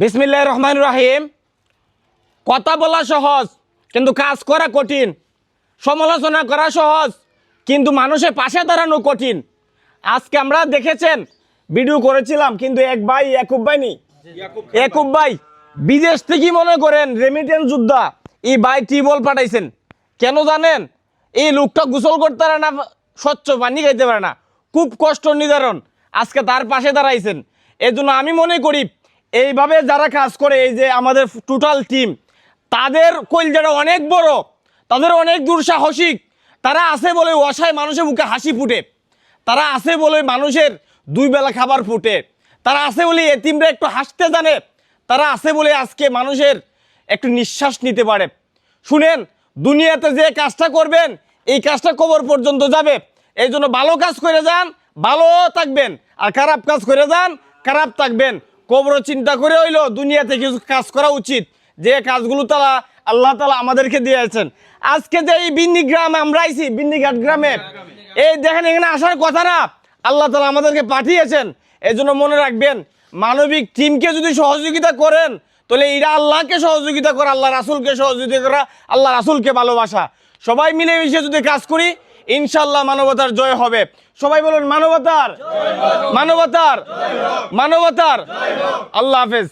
বিসমিল্লাহ রহমান রাহিম। কথা বলা সহজ কিন্তু কাজ করা কঠিন। সমালোচনা করা সহজ কিন্তু মানুষের পাশে দাঁড়ানো কঠিন। আজকে আমরা দেখেছেন ভিডিও করেছিলাম কিন্তু এক ভাই একুব ভাই নি? একুব ভাই বিদেশ থেকে মনে করেন রেমিটেন্স যোদ্ধা এই ভাই টিবল পাঠাইছেন। কেন জানেন? এই লোকটা গোসল করতে পারে না স্বচ্ছ পানি খাইতে পারে না। খুব কষ্ট নিদারণ আজকে তার পাশে দাঁড়াইছেন। এজন্য আমি মনে করি এইভাবে যারা কাজ করে, এই যে আমাদের টোটাল টিম তাদের কলজাটা অনেক বড়, তাদের অনেক দুঃসাহসিক। তারা আছে বলে অসায় মানুষের মুখে হাসি ফুটে। তারা আছে বলে মানুষের দুই বেলা খাবার ফুটে। তারা আছে বলে এতিমরা একটু হাসতে জানে। তারা আছে বলে আজকে মানুষের একটু নিঃশ্বাস নিতে পারে। শুনেন, দুনিয়াতে যে কাজটা করবেন, এই কাজটা কবর পর্যন্ত যাবে। এই জন্য ভালো কাজ করে যান, ভালো থাকবেন। আর খারাপ কাজ করে যান, খারাপ থাকবেন। কবর চিন্তা করে হইল, দুনিয়াতে কিছু কাজ করা উচিত। যে কাজগুলো তারা আল্লাহ তালা আমাদেরকে দিয়েছেন। আজকে যে এই বিন্নি গ্রামে আমরা আইছি বিন্নিঘাট গ্রামে, এই দেখেন এখানে আসার কথা না, আল্লাহ তালা আমাদেরকে পাঠিয়েছেন। এই জন্য মনে রাখবেন, মানবিক টিমকে যদি সহযোগিতা করেন, তাহলে এরা আল্লাহকে সহযোগিতা করা, আল্লাহ রাসুলকে সহযোগিতা করা, আল্লাহ রাসুলকে ভালোবাসা। সবাই মিলেমিশে যদি কাজ করি ইনশাল্লাহ মানবতার জয় হবে। সবাই বলুন মানবতার। মানবতার। মানবতার। আল্লাহ হাফেজ।